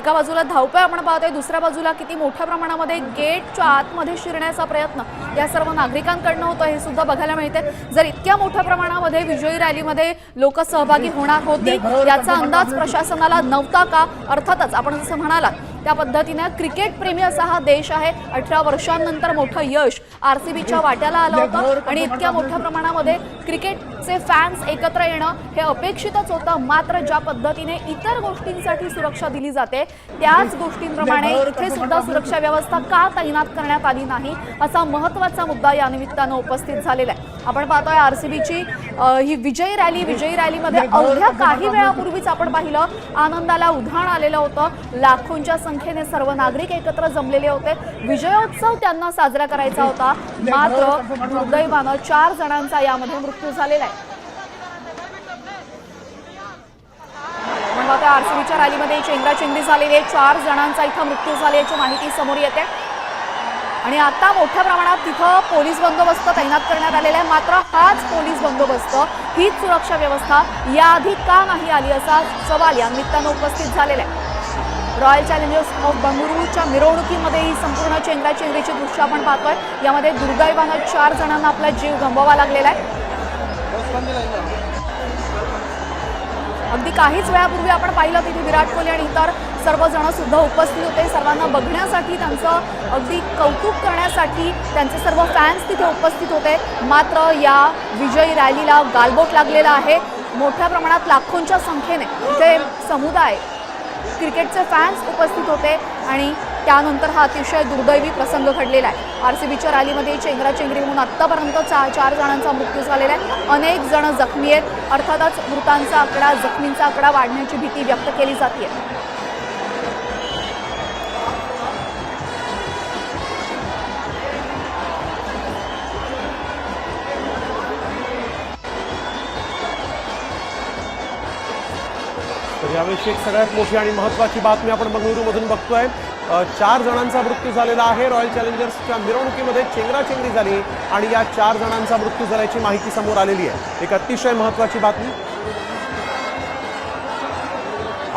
एका बाजूला धावपळ आपण पाहतोय दुसऱ्या बाजूला किती मोठ्या प्रमाणामध्ये गेटच्या आतमध्ये शिरण्याचा प्रयत्न या सर्व नागरिकांकडनं होतो हे सुद्धा बघायला मिळते जर इतक्या मोठ्या प्रमाणामध्ये विजयी रॅलीमध्ये लोक सहभागी होणार होती याचा अंदाज प्रशासनाला नव्हता का? अर्थातच आपण जसं म्हणालात त्या पद्धतीनं क्रिकेट प्रेमी असा हा देश आहे. अठरा वर्षांनंतर मोठं यश आर सी बीच्या वाट्याला आलं होतं आणि इतक्या मोठ्या प्रमाणामध्ये क्रिकेट क्रिकेटचे फॅन्स एकत्र येणं हे अपेक्षितच होतं. मात्र ज्या पद्धतीने इतर गोष्टींसाठी सुरक्षा दिली जाते त्याच गोष्टींप्रमाणे इथे सुद्धा सुरक्षा व्यवस्था का तैनात करण्यात आली नाही असा महत्त्वाचा मुद्दा या निमित्तानं उपस्थित झालेला आहे. आपण पाहतोय आर सी बीची ही विजयी रॅली विजयी रॅलीमध्ये अवघ्या काही वेळापूर्वीच आपण पाहिलं आनंदाला उधाण आलेलं होतं. लाखोंच्या संख्येने सर्व नागरिक एकत्र जमलेले होते. विजयोत्सव त्यांना साजरा करायचा होता. मात्र दुर्दैवानं चार जणांचा यामध्ये मृत्यू झालेला आहे. आपण त्या आरसीबीच्या रॅलीमध्ये चेंगराचेंगरी झालेली आहे. चार जणांचा इथं मृत्यू झाल्याची माहिती समोर येते. आणि आता मोठ्या प्रमाणात तिथं पोलीस बंदोबस्त तैनात करण्यात आलेला आहे. मात्र हाच पोलीस बंदोबस्त हीच सुरक्षा व्यवस्था याआधी का नाही आली असा सवाल या निमित्तानं उपस्थित झालेला आहे. रॉयल चॅलेंजर्स ऑफ बंगळुरूच्या मिरवणुकीमध्ये ही संपूर्ण चेंगराचेंगरीची दृश्य आपण पाहतोय. यामध्ये दुर्दैवानं चार जणांना आपला जीव गमवावा लागलेला आहे. अगदी काहीच वेळापूर्वी आपण पाहिलं तिथे विराट कोहली आणि इतर सर्वजण सुद्धा उपस्थित होते. सर्वांना बघण्यासाठी त्यांचं अगदी कौतुक करण्यासाठी त्यांचे सर्व फॅन्स तिथे उपस्थित होते. मात्र या विजयी रॅलीला गालबोट लागलेला आहे. मोठ्या प्रमाणात लाखोंच्या संख्येने इथे समुदाय क्रिकेटचे फॅन्स उपस्थित होते आणि त्यानंतर हा अतिशय दुर्दैवी प्रसंग घडलेला आहे. आर सी बीच्या रॅलीमध्ये चेंगराचेंगरी होऊन आत्तापर्यंत चा चार जणांचा मृत्यू झालेला आहे. अनेक जण जखमी आहेत. अर्थातच मृतांचा आकडा जखमींचा आकडा वाढण्याची भीती व्यक्त केली जाते. यावेळी एक सगळ्यात मोठी आणि महत्त्वाची बातमी आपण बंगळुरूमधून बघतोय. चार जणांचा मृत्यू झालेला आहे. रॉयल चॅलेंजर्सच्या मिरवणुकीमध्ये चेंगराचेंगरी झाली आणि या चार जणांचा मृत्यू झाल्याची माहिती समोर आलेली आहे. एक अतिशय महत्त्वाची बातमी.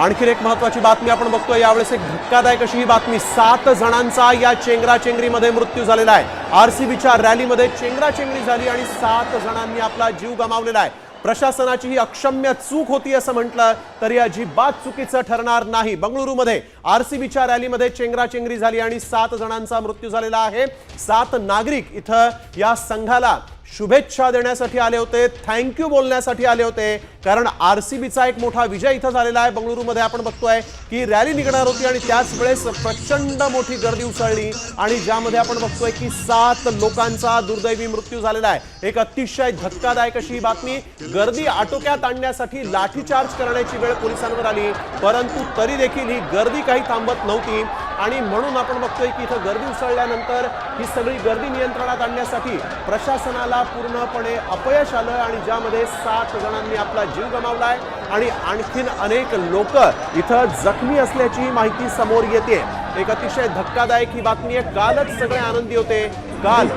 आणखीन एक महत्वाची बातमी आपण बघतोय. यावेळेस एक धक्कादायक अशी ही बातमी. सात जणांचा या चेंगराचेंगरीमध्ये मृत्यू झालेला आहे. आरसीबीच्या रॅलीमध्ये चेंगराचेंगरी झाली आणि सात जणांनी आपला जीव गमावलेला आहे. प्रशासनाची ही अक्षम्य चूक होती असं म्हटलं तरी अजिबात चुकीचं ठरणार नाही. बंगळुरूमध्ये आरसीबीच्या रॅलीमध्ये चेंगराचेंगरी झाली आणि सात जणांचा मृत्यू झालेला आहे. सात नागरिक इथं या संघाला शुभेच्छा देण्यासाठी आले होते. थँक्यू बोलण्यासाठी आले होते. कारण आरसीबीचा एक मोठा विजय इथं झालेला आहे. बंगळुरूमध्ये आपण बघतोय की रॅली निघणार होती आणि त्याच वेळेस प्रचंड मोठी गर्दी उसळली. आणि ज्यामध्ये आपण बघतोय की सात लोकांचा दुर्दैवी मृत्यू झालेला आहे. एक अतिशय धक्कादायक अशी ही बातमी. गर्दी आटोक्यात आणण्यासाठी लाठीचार्ज करण्याची वेळ पोलिसांवर आली. परंतु तरी देखील ही गर्दी काही थांबत नव्हती. आणि म्हणून आपण बघतोय की इथं गर्दी उसळल्यानंतर ही सगळी गर्दी नियंत्रणात आणण्यासाठी प्रशासनाला पूर्णपणे अपयश आलं आणि ज्यामध्ये सात जणांनी आपला जीव गमावलाय आणि आणखीन अनेक लोक इथं जखमी असल्याची माहिती समोर येते एक अतिशय धक्कादायक ही बातमी आहे. कालच सगळे आनंदी होते. काल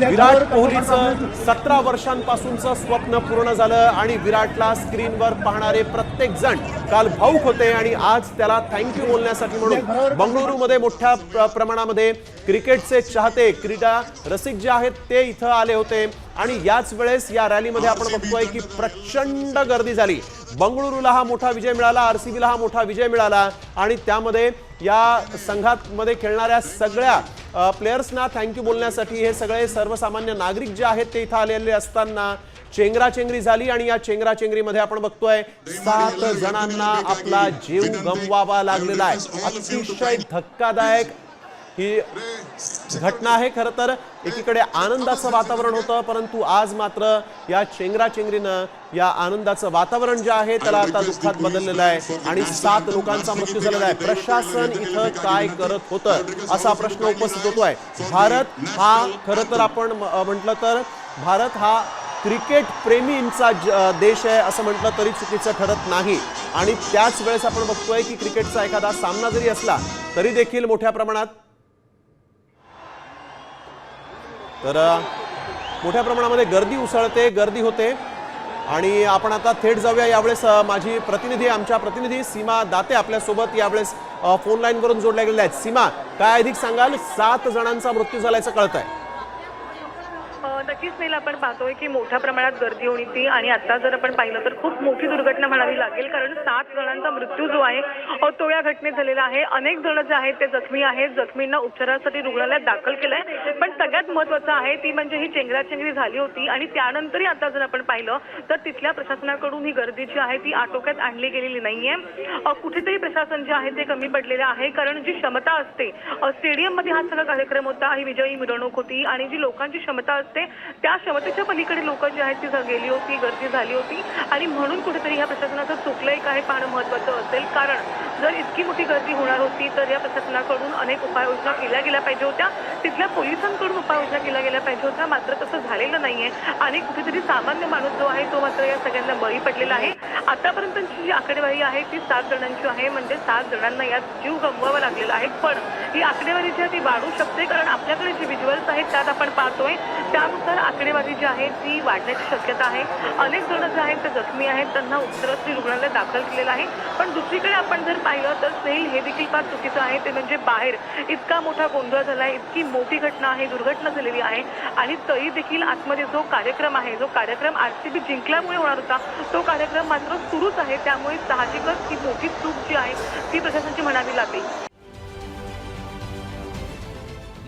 विराट कोहलीचं सतरा वर्षांपासूनचं स्वप्न पूर्ण झालं आणि विराटला स्क्रीनवर पाहणारे प्रत्येक जण काल भाऊक होते आणि आज त्याला थँक्यू बोलण्यासाठी म्हणून बंगळुरूमध्ये मोठ्या प्र- प्रमाणामध्ये क्रिकेटचे चाहते क्रीडा रसिक जे आहेत ते इथं आले होते. आणि याच वेळेस या रॅलीमध्ये आपण बघतोय की प्रचंड गर्दी झाली. बंगळुरूला हा मोठा विजय मिळाला आरसीबीला हा मोठा विजय मिळाला आणि त्यामध्ये या संघात मध्ये खेळणाऱ्या सगळ्या प्लेयर्सना थँक्यू बोलण्यासाठी हे सगळे सर्वसामान्य नागरिक जे आहेत ते इथं आलेले असताना चेंगराचेंगरी झाली आणि या चेंगराचेंगरीमध्ये आपण बघतोय सात जणांना आपला जीव गमवावा लागलेला आहे. अतिशय धक्कादायक ही घटना आहे खरं तर. एकीकडे आनंदाचं वातावरण होतं परंतु आज मात्र या चेंगराचेंगरीनं या आनंदाचं वातावरण जे आहे त्याला आता दुःखात बदललेलं आहे आणि सात लोकांचा मृत्यू झालेला आहे. प्रशासन इथं काय करत होतं असा प्रश्न उपस्थित होतोय. भारत हा खरं तर आपण म्हटलं तर भारत हा क्रिकेट प्रेमींचा देश आहे असं म्हटलं तरी चुकीचं ठरत नाही. आणि त्याच वेळेस आपण बघतोय की क्रिकेटचा एखादा सामना जरी असला तरी देखील मोठ्या प्रमाणात तर मोठ्या प्रमाणामध्ये गर्दी उसळते गर्दी होते. आणि आपण आता थेट जाऊया यावेळेस माझी प्रतिनिधी आमच्या प्रतिनिधी सीमा दाते आपल्यासोबत यावेळेस फोन लाईनवरून जोडल्या गेलेल्या आहेत. सीमा काय अधिक सांगाल? सात जणांचा मृत्यू झाल्याचं कळत आहे नक्कीच नाही आपण पाहतोय की मोठ्या प्रमाणात गर्दी होणी ती आणि आता जर आपण पाहिलं तर खूप मोठी दुर्घटना म्हणावी लागेल कारण सात जणांचा मृत्यू जो आहे तो या घटनेत झालेला आहे. अनेक जण जे आहेत ते जखमी आहेत. जखमींना उपचारासाठी रुग्णालयात दाखल केलंय. पण सगळ्यात महत्वाचं आहे ती म्हणजे ही चेंगराचेंगरी झाली होती आणि त्यानंतरही आता जर आपण पाहिलं तर तिथल्या प्रशासनाकडून ही गर्दी जी आहे ती आटोक्यात आणली गेलेली नाहीये. कुठेतरी प्रशासन जे आहे ते कमी पडलेलं आहे कारण जी क्षमता असते स्टेडियममध्ये हा सगळा कार्यक्रम होता. ही विजयी मिरवणूक होती आणि जी लोकांची क्षमता असते त्या क्षमतेच्या पलीकडे लोक जी आहेत ती गेली होती गर्दी झाली होती. आणि म्हणून कुठेतरी ह्या प्रशासनाचं चुकलंय एक आहे पाहणं महत्वाचं असेल. कारण जर इतकी मोठी गर्दी होणार होती तर या प्रशासनाकडून अनेक उपाययोजना केल्या गेल्या पाहिजे होत्या. तिथल्या पोलिसांकडून उपाययोजना केल्या गेल्या पाहिजे होत्या. मात्र तसं झालेलं नाहीये. आणि कुठेतरी सामान्य माणूस जो आहे तो मात्र या सगळ्यांना बळी पडलेला आहे. आतापर्यंतची जी आकडेवारी आहे ती सात जणांची आहे. म्हणजे सात जणांना यात जीव गमवावा लागलेला आहे. पण ही आकडेवारी जी आहे ती वाढू शकते. कारण आपल्याकडे जे व्हिज्युअल्स आहेत त्यात आपण पाहतोय त्यानुसार आकडेवारी जी आहे ती वाढण्याची शक्यता आहे. अनेक जण जे आहेत ते जखमी आहेत. त्यांना उपचारासाठी रुग्णालयात दाखल केलेलं आहे. पण दुसरीकडे आपण जर पाहिलं तर सेल हे देखील फार चुकीचं आहे. ते म्हणजे बाहेर. इतका मोठा गोंधळ झाला आहे इतकी मोठी घटना आहे दुर्घटना झालेली आहे. आणि तरी देखील आतमध्ये जो कार्यक्रम आहे जो कार्यक्रम आरसीबी जिंकल्यामुळे होणार होता तो कार्यक्रम मात्र सुरूच आहे. त्यामुळे साहजिकच ही मोठी चूक जी आहे ती प्रशासनाची म्हणावी लागेल.